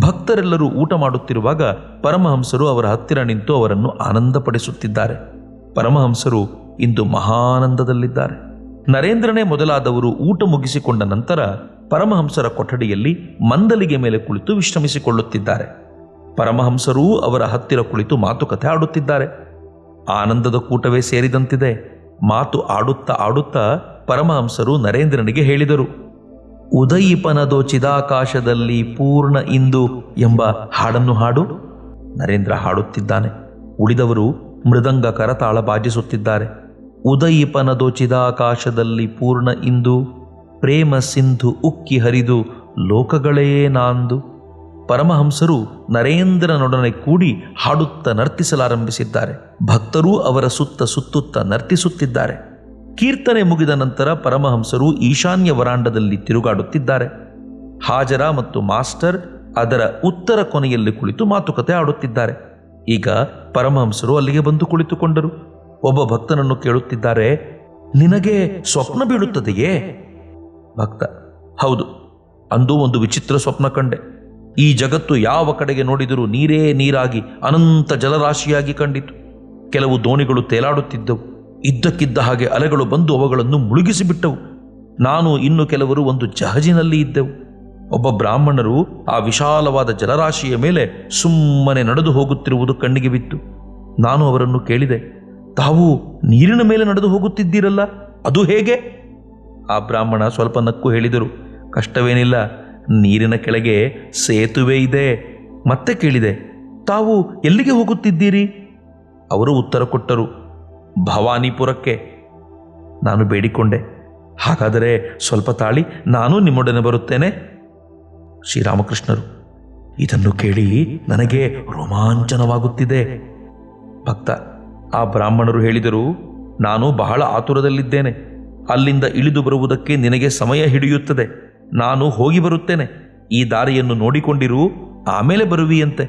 ಭಕ್ತರೆಲ್ಲರೂ ಊಟ ಮಾಡುತ್ತಿರುವಾಗ ಪರಮಹಂಸರು ಅವರ ಹತ್ತಿರ ನಿಂತು ಅವರನ್ನು ಆನಂದಪಡಿಸುತ್ತಿದ್ದಾರೆ. ಪರಮಹಂಸರು ಇಂದು ಮಹಾನಂದದಲ್ಲಿದ್ದಾರೆ. ನರೇಂದ್ರನೇ ಮೊದಲಾದವರು ಊಟ ಮುಗಿಸಿಕೊಂಡ ನಂತರ ಪರಮಹಂಸರ ಕೊಠಡಿಯಲ್ಲಿ ಮಂದಲಿಗೆ ಮೇಲೆ ಕುಳಿತು ವಿಶ್ರಮಿಸಿಕೊಳ್ಳುತ್ತಿದ್ದಾರೆ. ಪರಮಹಂಸರೂ ಅವರ ಹತ್ತಿರ ಕುಳಿತು ಮಾತುಕತೆ ಆಡುತ್ತಿದ್ದಾರೆ. ಆನಂದದ ಕೂಟವೇ ಸೇರಿದಂತಿದೆ. ಮಾತು ಆಡುತ್ತಾ ಆಡುತ್ತಾ ಪರಮಹಂಸರು ನರೇಂದ್ರನಿಗೆ ಹೇಳಿದರು. ಉದಯಿಪನದೋ ಚಿದಾಕಾಶದಲ್ಲಿ ಪೂರ್ಣ ಇಂದು ಎಂಬ ಹಾಡನ್ನು ಹಾಡು ನರೇಂದ್ರ ಹಾಡುತ್ತಿದ್ದಾನೆ. ಉಳಿದವರು ಮೃದಂಗ ಕರತಾಳ ಬಾಜಿಸುತ್ತಿದ್ದಾರೆ. ಉದಯಿಪನದೋ ಚಿದಾಕಾಶದಲ್ಲಿ ಪೂರ್ಣ ಇಂದು ಪ್ರೇಮ ಸಿಂಧು ಉಕ್ಕಿ ಹರಿದು ಲೋಕಗಳೇ ನಾಂದು. ಪರಮಹಂಸರು ನರೇಂದ್ರನೊಡನೆ ಕೂಡಿ ಹಾಡುತ್ತ ನರ್ತಿಸಲಾರಂಭಿಸಿದ್ದಾರೆ. ಭಕ್ತರೂ ಅವರ ಸುತ್ತ ಸುತ್ತುತ್ತ ನರ್ತಿಸುತ್ತಿದ್ದಾರೆ. ಕೀರ್ತನೆ ಮುಗಿದ ನಂತರ ಪರಮಹಂಸರು ಈಶಾನ್ಯ ವರಾಂಡದಲ್ಲಿ ತಿರುಗಾಡುತ್ತಿದ್ದಾರೆ. ಹಾಜರ ಮತ್ತು ಮಾಸ್ಟರ್ ಅದರ ಉತ್ತರ ಕೊನೆಯಲ್ಲಿ ಕುಳಿತು ಮಾತುಕತೆ ಆಡುತ್ತಿದ್ದಾರೆ. ಈಗ ಪರಮಹಂಸರು ಅಲ್ಲಿಗೆ ಬಂದು ಕುಳಿತುಕೊಂಡರು. ಒಬ್ಬ ಭಕ್ತನನ್ನು ಕೇಳುತ್ತಿದ್ದಾರೆ, ನಿನಗೆ ಸ್ವಪ್ನ ಬೀಳುತ್ತದೆಯೇ? ಭಕ್ತ, ಹೌದು, ಅಂದು ಒಂದು ವಿಚಿತ್ರ ಸ್ವಪ್ನ ಕಂಡೆ. ಈ ಜಗತ್ತು ಯಾವ ಕಡೆಗೆ ನೋಡಿದರೂ ನೀರೇ ನೀರಾಗಿ ಅನಂತ ಜಲರಾಶಿಯಾಗಿ ಕಂಡಿತು. ಕೆಲವು ದೋಣಿಗಳು ತೇಲಾಡುತ್ತಿದ್ದವು. ಇದ್ದಕ್ಕಿದ್ದ ಹಾಗೆ ಅಲೆಗಳು ಬಂದು ಅವುಗಳನ್ನು ಮುಳುಗಿಸಿಬಿಟ್ಟವು. ನಾನು ಇನ್ನು ಕೆಲವರು ಒಂದು ಜಹಜಿನಲ್ಲಿ ಇದ್ದೆವು. ಒಬ್ಬ ಬ್ರಾಹ್ಮಣರು ಆ ವಿಶಾಲವಾದ ಜಲರಾಶಿಯ ಮೇಲೆ ಸುಮ್ಮನೆ ನಡೆದು ಹೋಗುತ್ತಿರುವುದು ಕಣ್ಣಿಗೆ ಬಿತ್ತು. ನಾನು ಅವರನ್ನು ಕೇಳಿದೆ, ತಾವು ನೀರಿನ ಮೇಲೆ ನಡೆದು ಹೋಗುತ್ತಿದ್ದೀರಲ್ಲ, ಅದು ಹೇಗೆ? ಆ ಬ್ರಾಹ್ಮಣ ಸ್ವಲ್ಪ ನಕ್ಕು ಹೇಳಿದರು, ಕಷ್ಟವೇನಿಲ್ಲ, ನೀರಿನ ಕೆಳಗೆ ಸೇತುವೆ ಇದೆ. ಮತ್ತೆ ಕೇಳಿದೆ, ತಾವು ಎಲ್ಲಿಗೆ ಹೋಗುತ್ತಿದ್ದೀರಿ? ಅವರು ಉತ್ತರ ಕೊಟ್ಟರು ಭವಾನಿಪುರಕ್ಕೆ ನಾನು ಬೇಡಿಕೊಂಡೆ. ಹಾಗಾದರೆ ಸ್ವಲ್ಪ ತಾಳಿ ನಾನು ನಿಮ್ಮೊಡನೆ ಬರುತ್ತೇನೆ? ಶ್ರೀರಾಮಕೃಷ್ಣರು, ಇದನ್ನು ಕೇಳಿ ನನಗೆ ರೋಮಾಂಚನವಾಗುತ್ತಿದೆ. ಭಕ್ತ, ಆ ಬ್ರಾಹ್ಮಣರು ಹೇಳಿದರು, ನಾನು ಬಹಳ ಆತುರದಲ್ಲಿದ್ದೇನೆ. ಅಲ್ಲಿಂದ ಇಳಿದು ಬರುವುದಕ್ಕೆ ನಿನಗೆ ಸಮಯ ಹಿಡಿಯುತ್ತದೆ. ನಾನು ಹೋಗಿ ಬರುತ್ತೇನೆ. ಈ ದಾರಿಯನ್ನು ನೋಡಿಕೊಂಡಿರು, ಆಮೇಲೆ ಬರುವಿಯಂತೆ.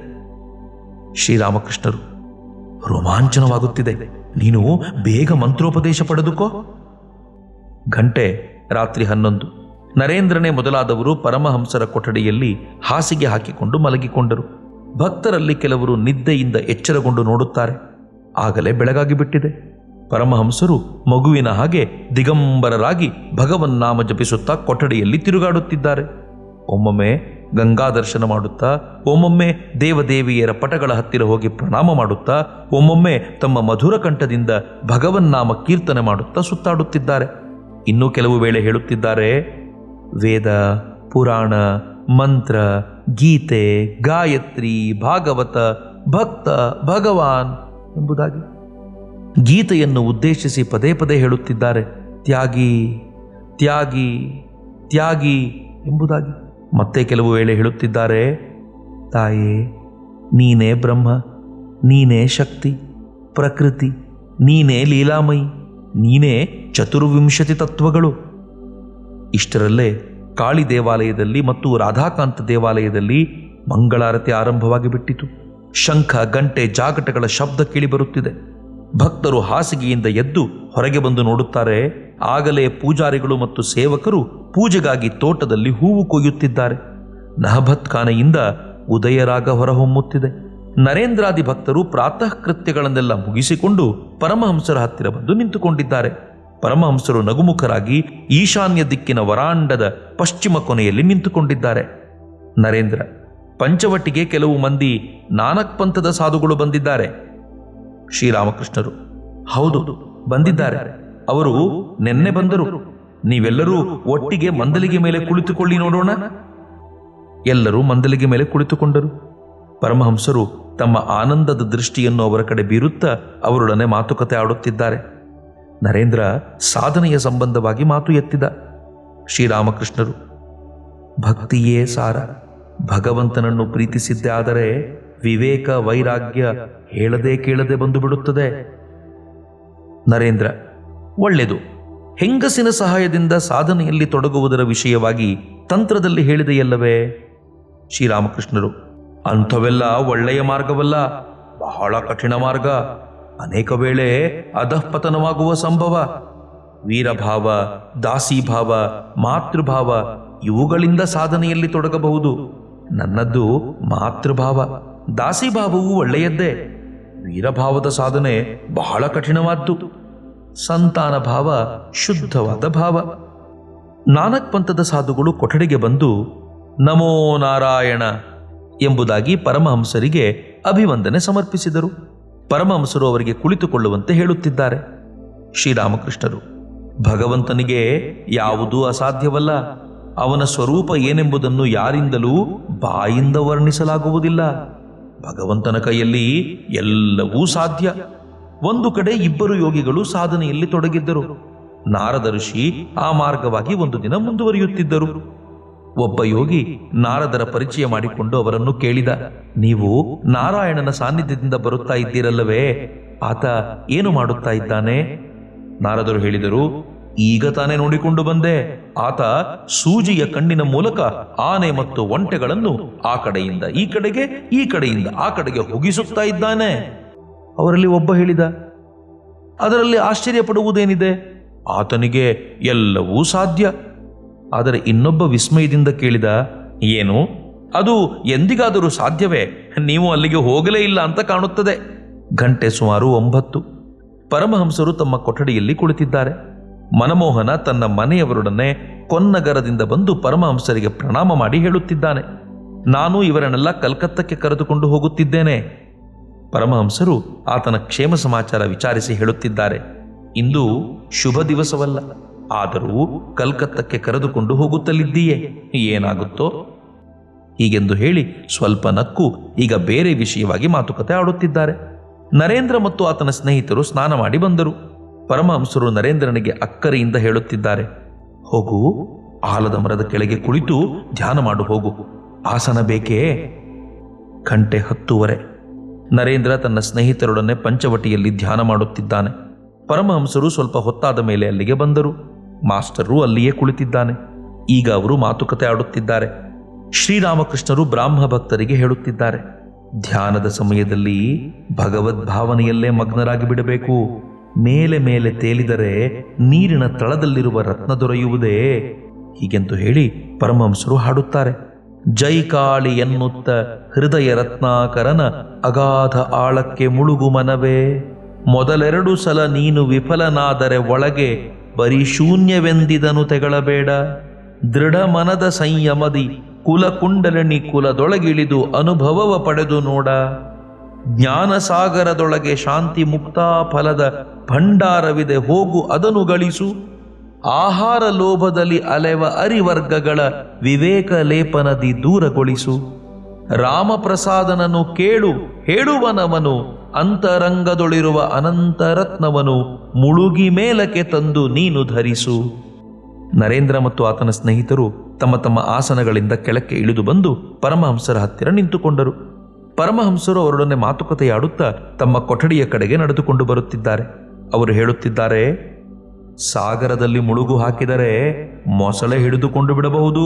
ಶ್ರೀರಾಮಕೃಷ್ಣರು ರೋಮಾಂಚನವಾಗುತ್ತಿದೆ. ನೀನು ಬೇಗ ಮಂತ್ರೋಪದೇಶ ಪಡೆದುಕೋ. ಗಂಟೆ ರಾತ್ರಿ ಹನ್ನೊಂದು. ನರೇಂದ್ರನೇ ಮೊದಲಾದವರು ಪರಮಹಂಸರ ಕೊಠಡಿಯಲ್ಲಿ ಹಾಸಿಗೆ ಹಾಕಿಕೊಂಡು ಮಲಗಿಕೊಂಡರು. ಭಕ್ತರಲ್ಲಿ ಕೆಲವರು ನಿದ್ದೆಯಿಂದ ಎಚ್ಚರಗೊಂಡು ನೋಡುತ್ತಾರೆ. ಆಗಲೇ ಬೆಳಗಾಗಿ ಬಿಟ್ಟಿದೆ. ಪರಮಹಂಸರು ಮಗುವಿನ ಹಾಗೆ ದಿಗಂಬರರಾಗಿ ಭಗವನ್ನಾಮ ಜಪಿಸುತ್ತಾ ಕೊಠಡಿಯಲ್ಲಿ ತಿರುಗಾಡುತ್ತಿದ್ದಾರೆ. ಒಮ್ಮೊಮ್ಮೆ ಗಂಗಾ ದರ್ಶನ ಮಾಡುತ್ತಾ, ಒಮ್ಮೊಮ್ಮೆ ದೇವದೇವಿಯರ ಪಟಗಳ ಹತ್ತಿರ ಹೋಗಿ ಪ್ರಣಾಮ ಮಾಡುತ್ತಾ, ಒಮ್ಮೊಮ್ಮೆ ತಮ್ಮ ಮಧುರ ಕಂಠದಿಂದ ಭಗವನ್ನಾಮ ಕೀರ್ತನೆ ಮಾಡುತ್ತಾ ಸುತ್ತಾಡುತ್ತಿದ್ದಾರೆ. ಇನ್ನೂ ಕೆಲವು ವೇಳೆ ಹೇಳುತ್ತಿದ್ದಾರೆ, ವೇದ, ಪುರಾಣ, ಮಂತ್ರ, ಗೀತೆ, ಗಾಯತ್ರಿ, ಭಾಗವತ, ಭಕ್ತ, ಭಗವಾನ್ ಎಂಬುದಾಗಿ ಗೀತೆಯನ್ನು ಉದ್ದೇಶಿಸಿ ಪದೇ ಪದೇ ಹೇಳುತ್ತಿದ್ದಾರೆ. ತ್ಯಾಗಿ ತ್ಯಾಗಿ ತ್ಯಾಗಿ ಎಂಬುದಾಗಿ. ಮತ್ತೆ ಕೆಲವು ವೇಳೆ ಹೇಳುತ್ತಿದ್ದಾರೆ, ತಾಯೇ, ನೀನೇ ಬ್ರಹ್ಮ, ನೀನೇ ಶಕ್ತಿ, ಪ್ರಕೃತಿ, ನೀನೇ ಲೀಲಾಮಯಿ, ನೀನೇ ಚತುರ್ವಿಂಶತಿ ತತ್ವಗಳು. ಇಷ್ಟರಲ್ಲೇ ಕಾಳಿ ದೇವಾಲಯದಲ್ಲಿ ಮತ್ತು ರಾಧಾಕಾಂತ ದೇವಾಲಯದಲ್ಲಿ ಮಂಗಳಾರತಿ ಆರಂಭವಾಗಿ ಬಿಟ್ಟಿತು. ಶಂಖ, ಗಂಟೆ, ಜಾಗಟಗಳ ಶಬ್ದ ಕೇಳಿಬರುತ್ತಿದೆ ಭಕ್ತರು ಹಾಸಿಗೆಯಿಂದ ಎದ್ದು ಹೊರಗೆ ಬಂದು ನೋಡುತ್ತಾರೆ ಆಗಲೇ ಪೂಜಾರಿಗಳು ಮತ್ತು ಸೇವಕರು ಪೂಜೆಗಾಗಿ ತೋಟದಲ್ಲಿ ಹೂವು ಕೊಯ್ಯುತ್ತಿದ್ದಾರೆ. ನಹಬತ್ ಖಾನೆಯಿಂದ ಉದಯರಾಗ ಹೊರಹೊಮ್ಮುತ್ತಿದೆ. ನರೇಂದ್ರಾದಿ ಭಕ್ತರು ಪ್ರಾತಃ ಕೃತ್ಯಗಳನ್ನೆಲ್ಲ ಮುಗಿಸಿಕೊಂಡು ಪರಮಹಂಸರ ಹತ್ತಿರ ಬಂದು ನಿಂತುಕೊಂಡಿದ್ದಾರೆ. ಪರಮಹಂಸರು ನಗುಮುಖರಾಗಿ ಈಶಾನ್ಯ ದಿಕ್ಕಿನ ವರಾಂಡದ ಪಶ್ಚಿಮ ಕೊನೆಯಲ್ಲಿ ನಿಂತುಕೊಂಡಿದ್ದಾರೆ. ನರೇಂದ್ರ, ಪಂಚವಟಿಗೆ ಕೆಲವು ಮಂದಿ ನಾನಕ್ ಪಂಥದ ಸಾಧುಗಳು ಬಂದಿದ್ದಾರೆ. ಶ್ರೀರಾಮಕೃಷ್ಣರು, ಹೌದು, ಬಂದಿದ್ದಾರೆ. ಅವರು ನಿನ್ನೆ ಬಂದರು. ನೀವೆಲ್ಲರೂ ಒಟ್ಟಿಗೆ ಮಂದಲಿಗೆ ಮೇಲೆ ಕುಳಿತುಕೊಳ್ಳಿ ನೋಡೋಣ. ಎಲ್ಲರೂ ಮಂದಲಿಗೆ ಮೇಲೆ ಕುಳಿತುಕೊಂಡರು. ಪರಮಹಂಸರು ತಮ್ಮ ಆನಂದದ ದೃಷ್ಟಿಯನ್ನು ಅವರ ಕಡೆ ಬೀರುತ್ತಾ ಅವರೊಡನೆ ಮಾತುಕತೆ ಆಡುತ್ತಿದ್ದಾರೆ. ನರೇಂದ್ರ ಸಾಧನೆಯ ಸಂಬಂಧವಾಗಿ ಮಾತು ಎತ್ತಿದ. ಶ್ರೀರಾಮಕೃಷ್ಣರು, ಭಕ್ತಿಯೇ ಸಾರ. ಭಗವಂತನನ್ನು ಪ್ರೀತಿಸಿದ್ದೇ ಆದರೆ ವಿವೇಕ ವೈರಾಗ್ಯ ಹೇಳದೆ ಕೇಳದೆ ಬಂದು ಬಿಡುತ್ತದೆ ನರೇಂದ್ರ ಒಳ್ಳೆಯದು ಹೆಂಗಸಿನ ಸಹಾಯದಿಂದ ಸಾಧನೆಯಲ್ಲಿ ತೊಡಗುವುದರ ವಿಷಯವಾಗಿ ತಂತ್ರದಲ್ಲಿ ಹೇಳಿದೆಯಲ್ಲವೇ? ಶ್ರೀರಾಮಕೃಷ್ಣರು, ಅಂಥವೆಲ್ಲ ಒಳ್ಳೆಯ ಮಾರ್ಗವಲ್ಲ, ಬಹಳ ಕಠಿಣ ಮಾರ್ಗ, ಅನೇಕ ವೇಳೆ ಅಧಃಪತನವಾಗುವ ಸಂಭವ. ವೀರಭಾವ, ದಾಸಿಭಾವ, ಮಾತೃಭಾವ ಇವುಗಳಿಂದ ಸಾಧನೆಯಲ್ಲಿ ತೊಡಗಬಹುದು. ನನ್ನದ್ದು ಮಾತೃಭಾವ, ದಾಸಿಭಾವವು ಒಳ್ಳೆಯದ್ದೇ. ವೀರಭಾವದ ಸಾಧನೆ ಬಹಳ ಕಠಿಣವಾದ್ದು. ಸಂತಾನ ಭಾವ, ಶುದ್ಧವಾದ ಭಾವ. ನಾನಕ್ ಪಂಥದ ಸಾಧುಗಳು ಕೊಠಡಿಗೆ ಬಂದು, ನಮೋ ನಾರಾಯಣ ಎಂಬುದಾಗಿ ಪರಮಹಂಸರಿಗೆ ಅಭಿವಂದನೆ ಸಮರ್ಪಿಸಿದರು. ಪರಮಹಂಸರು ಅವರಿಗೆ ಕುಳಿತುಕೊಳ್ಳುವಂತೆ ಹೇಳುತ್ತಿದ್ದಾರೆ. ಶ್ರೀರಾಮಕೃಷ್ಣರು, ಭಗವಂತನಿಗೆ ಯಾವುದೂ ಅಸಾಧ್ಯವಲ್ಲ? ಅವನ ಸ್ವರೂಪ ಏನೆಂಬುದನ್ನು ಯಾರಿಂದಲೂ ಬಾಯಿಂದ ವರ್ಣಿಸಲಾಗುವುದಿಲ್ಲ. ಭಗವಂತನ ಕೈಯಲ್ಲಿ ಎಲ್ಲವೂ ಸಾಧ್ಯ. ಒಂದು ಕಡೆ ಇಬ್ಬರು ಯೋಗಿಗಳು ಸಾಧನೆಯಲ್ಲಿ ತೊಡಗಿದ್ದರು. ನಾರದ ಋಷಿ ಆ ಮಾರ್ಗವಾಗಿ ಒಂದು ದಿನ ಮುಂದುವರಿಯುತ್ತಿದ್ದರು. ಒಬ್ಬ ಯೋಗಿ ನಾರದರ ಪರಿಚಯ ಮಾಡಿಕೊಂಡು ಅವರನ್ನು ಕೇಳಿದ, ನೀವು ನಾರಾಯಣನ ಸಾನ್ನಿಧ್ಯದಿಂದ ಬರುತ್ತಾ ಇದ್ದೀರಲ್ಲವೇ? ಆತ ಏನು ಮಾಡುತ್ತಾ ಇದ್ದಾನೆ? ನಾರದರು ಹೇಳಿದರು, ಈಗ ತಾನೇ ನೋಡಿಕೊಂಡು ಬಂದೆ. ಆತ ಸೂಜಿಯ ಕಣ್ಣಿನ ಮೂಲಕ ಆನೆ ಮತ್ತು ಒಂಟೆಗಳನ್ನು ಆ ಕಡೆಯಿಂದ ಈ ಕಡೆಗೆ, ಈ ಕಡೆಯಿಂದ ಆ ಕಡೆಗೆ ಹೋಗಿಸುತ್ತಾ ಇದ್ದಾನೆ. ಅವರಲ್ಲಿ ಒಬ್ಬ ಹೇಳಿದ, ಅದರಲ್ಲಿ ಆಶ್ಚರ್ಯ ಪಡುವುದೇನಿದೆ ಆತನಿಗೆ ಎಲ್ಲವೂ ಸಾಧ್ಯ. ಆದರೆ ಇನ್ನೊಬ್ಬ ವಿಸ್ಮಯದಿಂದ ಕೇಳಿದ, ಏನು? ಅದು ಎಂದಿಗಾದರೂ ಸಾಧ್ಯವೇ? ನೀವು ಅಲ್ಲಿಗೆ ಹೋಗಲೇ ಇಲ್ಲ ಅಂತ ಕಾಣುತ್ತದೆ. ಗಂಟೆ ಸುಮಾರು ಒಂಬತ್ತು. ಪರಮಹಂಸರು ತಮ್ಮ ಕೊಠಡಿಯಲ್ಲಿ ಕುಳಿತಿದ್ದಾರೆ. ಮನಮೋಹನ ತನ್ನ ಮನೆಯವರೊಡನೆ ಕೊನ್ನಗರದಿಂದ ಬಂದು ಪರಮಹಂಸರಿಗೆ ಪ್ರಣಾಮ ಮಾಡಿ ಹೇಳುತ್ತಿದ್ದಾನೆ. ನಾನು ಇವರನ್ನೆಲ್ಲ ಕಲ್ಕತ್ತಕ್ಕೆ ಕರೆದುಕೊಂಡು ಹೋಗುತ್ತಿದ್ದೇನೆ. ಪರಮಹಂಸರು ಆತನ ಕ್ಷೇಮ ಸಮಾಚಾರ ವಿಚಾರಿಸಿ ಹೇಳುತ್ತಿದ್ದಾರೆ. ಇಂದು ಶುಭ ದಿವಸವಲ್ಲ. ಆದರೂ ಕಲ್ಕತ್ತಕ್ಕೆ ಕರೆದುಕೊಂಡು ಹೋಗುತ್ತಲಿದ್ದೀಯೇ. ಏನಾಗುತ್ತೋ? ಹೀಗೆಂದು ಹೇಳಿ ಸ್ವಲ್ಪ ನಕ್ಕು ಈಗ ಬೇರೆ ವಿಷಯವಾಗಿ ಮಾತುಕತೆ ಆಡುತ್ತಿದ್ದಾರೆ. ನರೇಂದ್ರ ಮತ್ತು ಆತನ ಸ್ನೇಹಿತರು ಸ್ನಾನ ಮಾಡಿ ಬಂದರು. ಪರಮಹಂಸರು ನರೇಂದ್ರನಿಗೆ ಅಕ್ಕರೆಯಿಂದ ಹೇಳುತ್ತಿದ್ದಾರೆ. ಹೋಗು, ಆಲದ ಮರದ ಕೆಳಗೆ ಕುಳಿತು ಧ್ಯಾನ ಮಾಡು, ಹೋಗು. ಆಸನ ಬೇಕೇ? ಗಂಟೆ ಹತ್ತುವರೆ. ನರೇಂದ್ರ ತನ್ನ ಸ್ನೇಹಿತರೊಡನೆ ಪಂಚವಟಿಯಲ್ಲಿ ಧ್ಯಾನ ಮಾಡುತ್ತಿದ್ದಾನೆ. ಪರಮಹಂಸರು ಸ್ವಲ್ಪ ಹೊತ್ತಾದ ಮೇಲೆ ಅಲ್ಲಿಗೆ ಬಂದರು. ಮಾಸ್ಟರು ಅಲ್ಲಿಯೇ ಕುಳಿತಿದ್ದಾನೆ. ಈಗ ಅವರು ಮಾತುಕತೆ ಆಡುತ್ತಿದ್ದಾರೆ. ಶ್ರೀರಾಮಕೃಷ್ಣರು ಬ್ರಾಹ್ಮ ಭಕ್ತರಿಗೆ ಹೇಳುತ್ತಿದ್ದಾರೆ. ಧ್ಯಾನದ ಸಮಯದಲ್ಲಿ ಭಗವದ್ಭಾವನೆಯಲ್ಲೇ ಮಗ್ನರಾಗಿ ಬಿಡಬೇಕು. ಮೇಲೆ ಮೇಲೆ ತೇಲಿದರೆ ನೀರಿನ ತಳದಲ್ಲಿರುವ ರತ್ನ ದೊರೆಯುವುದೇ ಹೀಗೆಂದು ಹೇಳಿ ಪರಮಹಂಸರು ಹಾಡುತ್ತಾರೆ. ಜೈ ಕಾಳಿ ಎನ್ನುತ್ತ ಹೃದಯ ರತ್ನಾಕರನ ಅಗಾಧ ಆಳಕ್ಕೆ ಮುಳುಗು ಮನವೇ. ಮೊದಲೆರಡು ಸಲ ನೀನು ವಿಫಲನಾದರೆ ಒಳಗೆ ಬರೀ ಶೂನ್ಯವೆಂದಿದನು ತೆಗಳಬೇಡ. ದೃಢ ಮನದ ಸಂಯಮದಿ ಕುಲಕುಂಡಲಿನಿ ಕುಲದೊಳಗಿಳಿದು ಅನುಭವವ ಪಡೆದು ನೋಡ. ಜ್ಞಾನಸಾಗರದೊಳಗೆ ಶಾಂತಿ ಮುಕ್ತಾ ಫಲದ ಭಂಡಾರವಿದೆ ಹೋಗು ಅದನ್ನು ಗಳಿಸು. ಆಹಾರ ಲೋಭದಲ್ಲಿ ಅಲೆವ ಅರಿವರ್ಗಗಳ ವಿವೇಕ ಲೇಪನದಿ ದೂರಗೊಳಿಸು. ರಾಮಪ್ರಸಾದನನು ಕೇಳು, ಹೇಳುವನವನು, ಅಂತರಂಗದೊಳಿರುವ ಅನಂತರತ್ನವನು ಮುಳುಗಿ ಮೇಲಕ್ಕೆ ತಂದು ನೀನು ಧರಿಸು. ನರೇಂದ್ರ ಮತ್ತು ಆತನ ಸ್ನೇಹಿತರು ತಮ್ಮ ತಮ್ಮ ಆಸನಗಳಿಂದ ಕೆಳಕ್ಕೆ ಇಳಿದು ಬಂದು ಪರಮಹಂಸರ ಹತ್ತಿರ ನಿಂತುಕೊಂಡರು. ಪರಮಹಂಸರು ಅವರೊಡನೆ ಮಾತುಕತೆಯಾಡುತ್ತಾ ತಮ್ಮ ಕೊಠಡಿಯ ಕಡೆಗೆ ನಡೆದುಕೊಂಡು ಬರುತ್ತಿದ್ದಾರೆ. ಅವರು ಹೇಳುತ್ತಿದ್ದಾರೆ ಸಾಗರದಲ್ಲಿ ಮುಳುಗು ಹಾಕಿದರೆ ಮೊಸಳೆ ಹಿಡಿದುಕೊಂಡು ಬಿಡಬಹುದು.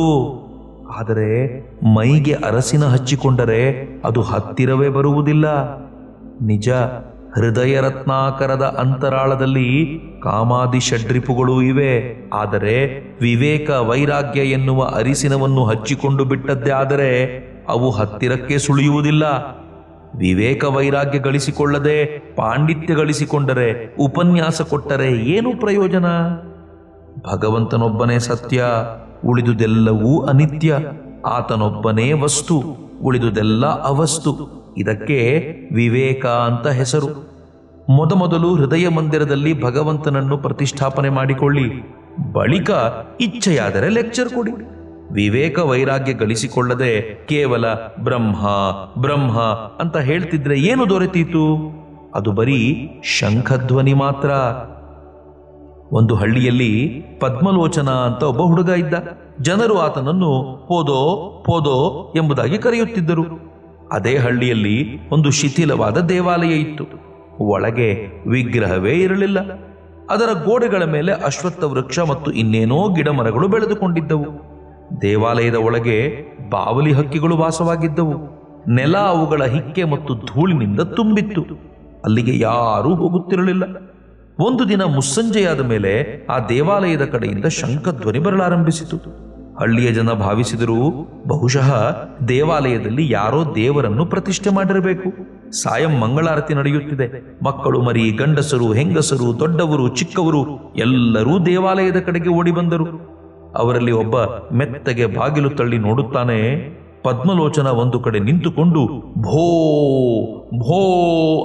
ಆದರೆ ಮೈಗೆ ಅರಸಿನ ಹಚ್ಚಿಕೊಂಡರೆ ಅದು ಹತ್ತಿರವೇ ಬರುವುದಿಲ್ಲ. ನಿಜ, ಹೃದಯ ರತ್ನಾಕರದ ಅಂತರಾಳದಲ್ಲಿ ಕಾಮಾದಿ ಷಡ್ರಿಪುಗಳು ಇವೆ. ಆದರೆ ವಿವೇಕ ವೈರಾಗ್ಯ ಎನ್ನುವ ಅರಿಸಿನವನ್ನು ಹಚ್ಚಿಕೊಂಡು ಬಿಟ್ಟದ್ದೇ ಆದರೆ ಅವು ಹತ್ತಿರಕ್ಕೆ ಸುಳಿಯುವುದಿಲ್ಲ. ವಿವೇಕ ವೈರಾಗ್ಯ ಗಳಿಸಿಕೊಳ್ಳದೆ, ಪಾಂಡಿತ್ಯ ಗಳಿಸಿಕೊಂಡರೆ, ಉಪನ್ಯಾಸ ಕೊಟ್ಟರೆ ಏನು ಪ್ರಯೋಜನ? ಭಗವಂತನೊಬ್ಬನೇ ಸತ್ಯ, ಉಳಿದುದೆಲ್ಲವೂ ಅನಿತ್ಯ. ಆತನೊಬ್ಬನೇ ವಸ್ತು, ಉಳಿದುದೆಲ್ಲ ಅವಸ್ತು. ಇದಕ್ಕೆ ವಿವೇಕ ಅಂತ ಹೆಸರು. ಮೊದಮೊದಲು ಹೃದಯ ಮಂದಿರದಲ್ಲಿ ಭಗವಂತನನ್ನು ಪ್ರತಿಷ್ಠಾಪನೆ ಮಾಡಿಕೊಳ್ಳಿ. ಬಳಿಕ ಇಚ್ಛೆಯಾದರೆ ಲೆಕ್ಚರ್ ಕೊಡಿ. ವಿವೇಕ ವೈರಾಗ್ಯ ಗಳಿಸಿಕೊಳ್ಳದೆ ಕೇವಲ ಬ್ರಹ್ಮ ಬ್ರಹ್ಮ ಅಂತ ಹೇಳ್ತಿದ್ರೆ ಏನು ದೊರೆತೀತು? ಅದು ಬರೀ ಶಂಖಧ್ವನಿ ಮಾತ್ರ. ಒಂದು ಹಳ್ಳಿಯಲ್ಲಿ ಪದ್ಮಲೋಚನ ಅಂತ ಒಬ್ಬ ಹುಡುಗ ಇದ್ದ. ಜನರು ಆತನನ್ನು ಪೋದೋ ಪೋದೋ ಎಂಬುದಾಗಿ ಕರೆಯುತ್ತಿದ್ದರು. ಅದೇ ಹಳ್ಳಿಯಲ್ಲಿ ಒಂದು ಶಿಥಿಲವಾದ ದೇವಾಲಯ ಇತ್ತು. ಒಳಗೆ ವಿಗ್ರಹವೇ ಇರಲಿಲ್ಲ. ಅದರ ಗೋಡೆಗಳ ಮೇಲೆ ಅಶ್ವತ್ಥ ವೃಕ್ಷ ಮತ್ತು ಇನ್ನೇನೋ ಗಿಡಮರಗಳು ಬೆಳೆದುಕೊಂಡಿದ್ದವು. ದೇವಾಲಯದ ಒಳಗೆ ಬಾವಲಿ ಹಕ್ಕಿಗಳು ವಾಸವಾಗಿದ್ದವು. ನೆಲ ಅವುಗಳ ಹಿಕ್ಕೆ ಮತ್ತು ಧೂಳಿನಿಂದ ತುಂಬಿತ್ತು. ಅಲ್ಲಿಗೆ ಯಾರೂ ಹೋಗುತ್ತಿರಲಿಲ್ಲ. ಒಂದು ದಿನ ಮುಸ್ಸಂಜೆಯಾದ ಮೇಲೆ ಆ ದೇವಾಲಯದ ಕಡೆಯಿಂದ ಶಂಖಧ್ವನಿ ಬರಲಾರಂಭಿಸಿತು. ಹಳ್ಳಿಯ ಜನ ಭಾವಿಸಿದರೂ ಬಹುಶಃ ದೇವಾಲಯದಲ್ಲಿ ಯಾರೋ ದೇವರನ್ನು ಪ್ರತಿಷ್ಠೆ ಮಾಡಿರಬೇಕು. ಸಾಯಂ ಮಂಗಳಾರತಿ ನಡೆಯುತ್ತಿದೆ. ಮಕ್ಕಳು ಮರಿ ಗಂಡಸರು ಹೆಂಗಸರು ದೊಡ್ಡವರು ಚಿಕ್ಕವರು ಎಲ್ಲರೂ ದೇವಾಲಯದ ಕಡೆಗೆ ಓಡಿ ಬಂದರು. ಅವರಲ್ಲಿ ಒಬ್ಬ ಮೆತ್ತಗೆ ಬಾಗಿಲು ತಳ್ಳಿ ನೋಡುತ್ತಾನೆ. ಪದ್ಮಲೋಚನ ಒಂದು ಕಡೆ ನಿಂತುಕೊಂಡು ಭೋ ಭೋ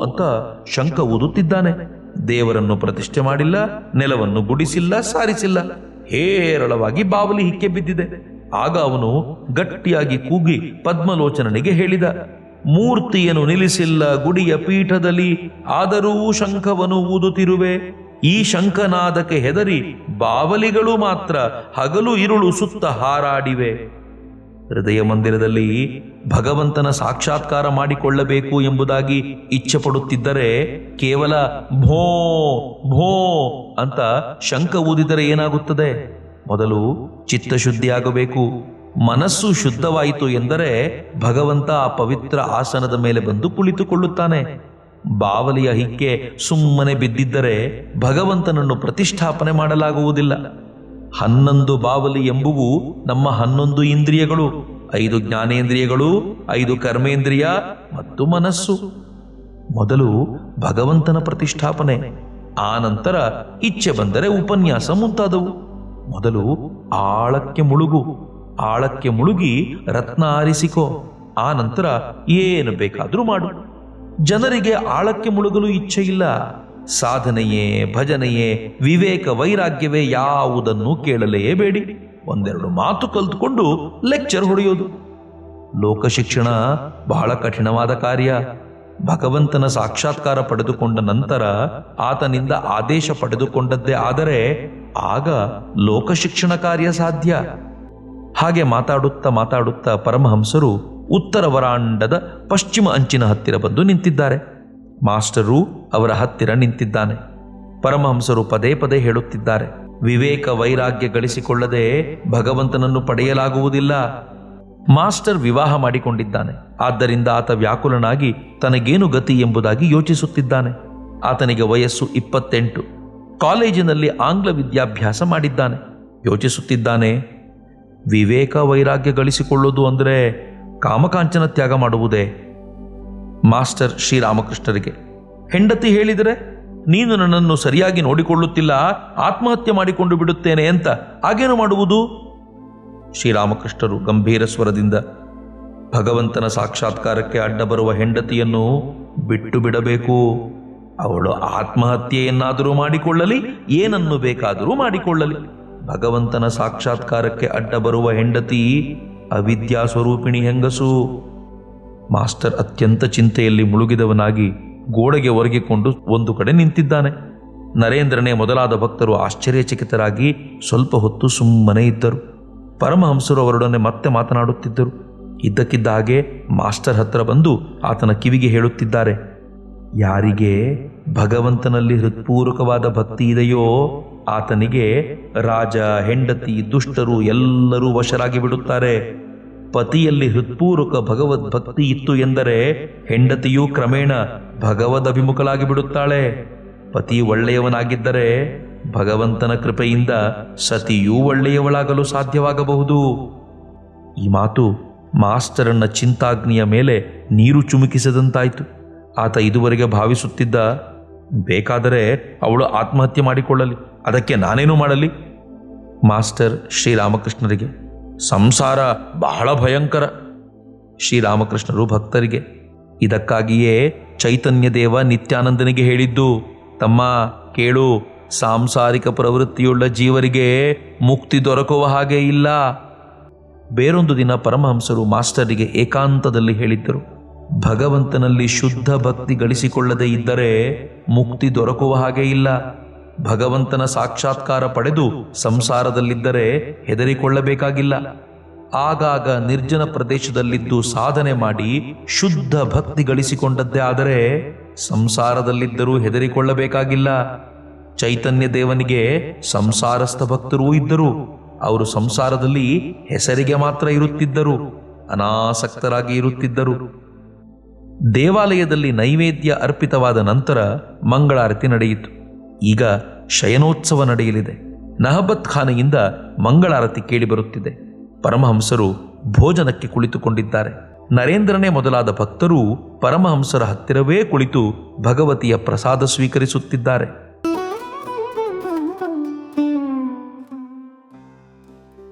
ಅಂತ ಶಂಕ ಊದುತ್ತಿದ್ದಾನೆ. ದೇವರನ್ನು ಪ್ರತಿಷ್ಠೆ ಮಾಡಿಲ್ಲ, ನೆಲವನ್ನು ಗುಡಿಸಿಲ್ಲ, ಸಾರಿಸಿಲ್ಲ. ಹೇರಳವಾಗಿ ಬಾವಲಿ ಹಿಕ್ಕೆ ಬಿದ್ದಿದೆ. ಆಗ ಅವನು ಗಟ್ಟಿಯಾಗಿ ಕೂಗಿ ಪದ್ಮಲೋಚನನಿಗೆ ಹೇಳಿದ, ಮೂರ್ತಿಯನ್ನು ನಿಲ್ಲಿಸಿಲ್ಲ ಗುಡಿಯ ಪೀಠದಲ್ಲಿ, ಆದರೂ ಶಂಖವನ್ನು ಊದುತ್ತಿರುವೆ. ಈ ಶಂಕನಾದಕ್ಕೆ ಹೆದರಿ ಬಾವಲಿಗಳು ಮಾತ್ರ ಹಗಲು ಇರುಳು ಸುತ್ತ ಹಾರಾಡಿವೆ. ಹೃದಯ ಮಂದಿರದಲ್ಲಿ ಭಗವಂತನ ಸಾಕ್ಷಾತ್ಕಾರ ಮಾಡಿಕೊಳ್ಳಬೇಕು ಎಂಬುದಾಗಿ ಇಚ್ಛೆ ಪಡುತ್ತಿದ್ದರೆ ಕೇವಲ ಭೋ ಭೋ ಅಂತ ಶಂಕ ಊದಿದರೆ ಏನಾಗುತ್ತದೆ? ಮೊದಲು ಚಿತ್ತಶುದ್ಧಿಯಾಗಬೇಕು. ಮನಸ್ಸು ಶುದ್ಧವಾಯಿತು ಎಂದರೆ ಭಗವಂತ ಆ ಪವಿತ್ರ ಆಸನದ ಮೇಲೆ ಬಂದು ಕುಳಿತುಕೊಳ್ಳುತ್ತಾನೆ. ಬಾವಲಿಯ ಹಿಕ್ಕೆ ಸುಮ್ಮನೆ ಬಿದ್ದಿದ್ದರೆ ಭಗವಂತನನ್ನು ಪ್ರತಿಷ್ಠಾಪನೆ ಮಾಡಲಾಗುವುದಿಲ್ಲ. ಹನ್ನೊಂದು ಬಾವಲಿ ಎಂಬುವು ನಮ್ಮ ಹನ್ನೊಂದು ಇಂದ್ರಿಯಗಳು, ಐದು ಜ್ಞಾನೇಂದ್ರಿಯಗಳು, ಐದು ಕರ್ಮೇಂದ್ರಿಯ ಮತ್ತು ಮನಸ್ಸು. ಮೊದಲು ಭಗವಂತನ ಪ್ರತಿಷ್ಠಾಪನೆ, ಆ ನಂತರ ಇಚ್ಛೆ ಬಂದರೆ ಉಪನ್ಯಾಸ ಮುಂತಾದವು. ಮೊದಲು ಆಳಕ್ಕೆ ಮುಳುಗು, ಆಳಕ್ಕೆ ಮುಳುಗಿ ರತ್ನ ಆರಿಸಿಕೋ, ಆ ನಂತರ ಏನು ಬೇಕಾದರೂ ಮಾಡು. ಜನರಿಗೆ ಆಳಕ್ಕೆ ಮುಳುಗಲು ಇಚ್ಛೆ ಇಲ್ಲ ಸಾಧನೆಯೇ, ಭಜನೆಯೇ, ವಿವೇಕ ವೈರಾಗ್ಯವೇ ಯಾವುದನ್ನು ಕೇಳಲೇಬೇಡಿ ಒಂದೆರಡು ಮಾತು ಕಲ್ತುಕೊಂಡು ಲೆಕ್ಚರ್ ಹೊಡೆಯೋದು. ಲೋಕ ಶಿಕ್ಷಣ ಬಹಳ ಕಠಿಣವಾದ ಕಾರ್ಯ. ಭಗವಂತನ ಸಾಕ್ಷಾತ್ಕಾರ ಪಡೆದುಕೊಂಡ ನಂತರ ಆತನಿಂದ ಆದೇಶ ಪಡೆದುಕೊಂಡದ್ದೇ ಆದರೆ ಆಗ ಲೋಕ ಶಿಕ್ಷಣ ಕಾರ್ಯ ಸಾಧ್ಯ. ಹಾಗೆ ಮಾತಾಡುತ್ತಾ ಮಾತಾಡುತ್ತಾ ಪರಮಹಂಸರು ಉತ್ತರ ವರಾಂಡದ ಪಶ್ಚಿಮ ಅಂಚಿನ ಹತ್ತಿರ ಬಂದು ನಿಂತಿದ್ದಾರೆ. ಮಾಸ್ಟರು ಅವರ ಹತ್ತಿರ ನಿಂತಿದ್ದಾನೆ. ಪರಮಹಂಸರು ಪದೇ ಪದೇ ಹೇಳುತ್ತಿದ್ದಾರೆ. ವಿವೇಕ ವೈರಾಗ್ಯ ಗಳಿಸಿಕೊಳ್ಳದೆ ಭಗವಂತನನ್ನು ಪಡೆಯಲಾಗುವುದಿಲ್ಲ. ಮಾಸ್ಟರ್ ವಿವಾಹ ಮಾಡಿಕೊಂಡಿದ್ದಾನೆ. ಆದ್ದರಿಂದ ಆತ ವ್ಯಾಕುಲನಾಗಿ ತನಗೇನು ಗತಿ ಎಂಬುದಾಗಿ ಯೋಚಿಸುತ್ತಿದ್ದಾನೆ. ಆತನಿಗೆ ವಯಸ್ಸು ಇಪ್ಪತ್ತೆಂಟು. ಕಾಲೇಜಿನಲ್ಲಿ ಆಂಗ್ಲ ವಿದ್ಯಾಭ್ಯಾಸ ಮಾಡಿದ್ದಾನೆ. ಯೋಚಿಸುತ್ತಿದ್ದಾನೆ, ವಿವೇಕ ವೈರಾಗ್ಯ ಗಳಿಸಿಕೊಳ್ಳುವುದು ಅಂದರೆ ಕಾಮಕಾಂಚನ ತ್ಯಾಗ ಮಾಡುವುದೇ ಮಾಸ್ಟರ್ ಶ್ರೀರಾಮಕೃಷ್ಣರಿಗೆ. ಹೆಂಡತಿ ಹೇಳಿದರೆ, ನೀನು ನನ್ನನ್ನು ಸರಿಯಾಗಿ ನೋಡಿಕೊಳ್ಳುತ್ತಿಲ್ಲ, ಆತ್ಮಹತ್ಯೆ ಮಾಡಿಕೊಂಡು ಬಿಡುತ್ತೇನೆ ಅಂತ ಹಾಗೇನು ಮಾಡುವುದು? ಶ್ರೀರಾಮಕೃಷ್ಣರು ಗಂಭೀರ ಸ್ವರದಿಂದ ಭಗವಂತನ ಸಾಕ್ಷಾತ್ಕಾರಕ್ಕೆ ಅಡ್ಡ ಬರುವ ಹೆಂಡತಿಯನ್ನು ಬಿಟ್ಟು ಬಿಡಬೇಕು. ಅವಳು ಆತ್ಮಹತ್ಯೆಯನ್ನಾದರೂ ಮಾಡಿಕೊಳ್ಳಲಿ, ಏನನ್ನು ಬೇಕಾದರೂ ಮಾಡಿಕೊಳ್ಳಲಿ. ಭಗವಂತನ ಸಾಕ್ಷಾತ್ಕಾರಕ್ಕೆ ಅಡ್ಡ ಬರುವ ಹೆಂಡತಿ ಅವಿದ್ಯಾ ಸ್ವರೂಪಿಣಿ ಹೆಂಗಸು? ಮಾಸ್ಟರ್ ಅತ್ಯಂತ ಚಿಂತೆಯಲ್ಲಿ ಮುಳುಗಿದವನಾಗಿ ಗೋಡೆಗೆ ಒರಗಿಕೊಂಡು ಒಂದು ಕಡೆ ನಿಂತಿದ್ದಾನೆ. ನರೇಂದ್ರನೇ ಮೊದಲಾದ ಭಕ್ತರು ಆಶ್ಚರ್ಯಚಕಿತರಾಗಿ ಸ್ವಲ್ಪ ಹೊತ್ತು ಸುಮ್ಮನೆ ಇದ್ದರು. ಪರಮಹಂಸರು ಅವರೊಡನೆ ಮತ್ತೆ ಮಾತನಾಡುತ್ತಿದ್ದರು. ಇದ್ದಕ್ಕಿದ್ದ ಹಾಗೆ ಮಾಸ್ಟರ್ ಹತ್ರ ಬಂದು ಆತನ ಕಿವಿಗೆ ಹೇಳುತ್ತಿದ್ದಾರೆ. ಯಾರಿಗೆ ಭಗವಂತನಲ್ಲಿ ಹೃತ್ಪೂರ್ವಕವಾದ ಭಕ್ತಿ ಇದೆಯೋ? ಆತನಿಗೆ, ರಾಜ, ಹೆಂಡತಿ, ದುಷ್ಟರು ಎಲ್ಲರೂ ವಶರಾಗಿ ಬಿಡುತ್ತಾರೆ. ಪತಿಯಲ್ಲಿ ಹೃತ್ಪೂರ್ವಕ ಭಗವದ್ ಭಕ್ತಿ ಇತ್ತು ಎಂದರೆ ಹೆಂಡತಿಯೂ ಕ್ರಮೇಣ ಭಗವದ್ ಅಭಿಮುಖಲಾಗಿ ಬಿಡುತ್ತಾಳೆ. ಪತಿ ಒಳ್ಳೆಯವನಾಗಿದ್ದರೆ ಭಗವಂತನ ಕೃಪೆಯಿಂದ ಸತಿಯೂ ಒಳ್ಳೆಯವಳಾಗಲು ಸಾಧ್ಯವಾಗಬಹುದು. ಈ ಮಾತು ಮಾಸ್ಟರನ್ನ ಚಿಂತಾಗ್ನಿಯ ಮೇಲೆ ನೀರು ಚುಮುಕಿಸದಂತಾಯಿತು. ಆತ ಇದುವರೆಗೆ ಭಾವಿಸುತ್ತಿದ್ದ ಬೇಕಾದರೆ ಅವಳು ಆತ್ಮಹತ್ಯೆ ಮಾಡಿಕೊಳ್ಳಲಿ. ಅದಕ್ಕೆ ನಾನೇನು ಮಾಡಲಿ? ಮಾಸ್ಟರ್ ಶ್ರೀರಾಮಕೃಷ್ಣರಿಗೆ ಸಂಸಾರ ಬಹಳ ಭಯಂಕರ. ಶ್ರೀರಾಮಕೃಷ್ಣರು ಭಕ್ತರಿಗೆ ಇದಕ್ಕಾಗಿಯೇ ಚೈತನ್ಯ ದೇವ ನಿತ್ಯಾನಂದನಿಗೆ ಹೇಳಿದ್ದು, ತಮ್ಮ ಕೇಳು, ಸಾಂಸಾರಿಕ ಪ್ರವೃತ್ತಿಯುಳ್ಳ ಜೀವರಿಗೆ ಮುಕ್ತಿ ದೊರಕುವ ಹಾಗೆ ಇಲ್ಲ. ಬೇರೊಂದು ದಿನ ಪರಮಹಂಸರು ಮಾಸ್ಟರಿಗೆ ಏಕಾಂತದಲ್ಲಿ ಹೇಳಿದ್ದರು. ಭಗವಂತನಲ್ಲಿ ಶುದ್ಧ ಭಕ್ತಿ ಗಳಿಸಿಕೊಳ್ಳದೇ ಇದ್ದರೆ ಮುಕ್ತಿ ದೊರಕುವ ಹಾಗೆ ಇಲ್ಲ. ಭಗವಂತನ ಸಾಕ್ಷಾತ್ಕಾರ ಪಡೆದು ಸಂಸಾರದಲ್ಲಿದ್ದರೆ ಹೆದರಿಕೊಳ್ಳಬೇಕಾಗಿಲ್ಲ. ಆಗಾಗ ನಿರ್ಜನ ಪ್ರದೇಶದಲ್ಲಿದ್ದು ಸಾಧನೆ ಮಾಡಿ ಶುದ್ಧ ಭಕ್ತಿ ಗಳಿಸಿಕೊಂಡದ್ದೇ ಆದರೆ ಸಂಸಾರದಲ್ಲಿದ್ದರೂ ಹೆದರಿಕೊಳ್ಳಬೇಕಾಗಿಲ್ಲ. ಚೈತನ್ಯ ದೇವನಿಗೆ ಸಂಸಾರಸ್ಥ ಭಕ್ತರೂ ಇದ್ದರು. ಅವರು ಸಂಸಾರದಲ್ಲಿ ಹೆಸರಿಗೆ ಮಾತ್ರ ಇರುತ್ತಿದ್ದರು. ಅನಾಸಕ್ತರಾಗಿ ಇರುತ್ತಿದ್ದರು. ದೇವಾಲಯದಲ್ಲಿ ನೈವೇದ್ಯ ಅರ್ಪಿತವಾದ ನಂತರ ಮಂಗಳಾರತಿ ನಡೆಯಿತು. ಈಗ ಶಯನೋತ್ಸವ ನಡೆಯಲಿದೆ. ನಹಬತ್ ಖಾನೆಯಿಂದ ಮಂಗಳಾರತಿ ಕೇಳಿಬರುತ್ತಿದೆ ಪರಮಹಂಸರು ಭೋಜನಕ್ಕೆ ಕುಳಿತುಕೊಂಡಿದ್ದಾರೆ. ನರೇಂದ್ರನೇ ಮೊದಲಾದ ಭಕ್ತರು ಪರಮಹಂಸರ ಹತ್ತಿರವೇ ಕುಳಿತು ಭಗವತಿಯ ಪ್ರಸಾದ ಸ್ವೀಕರಿಸುತ್ತಿದ್ದಾರೆ.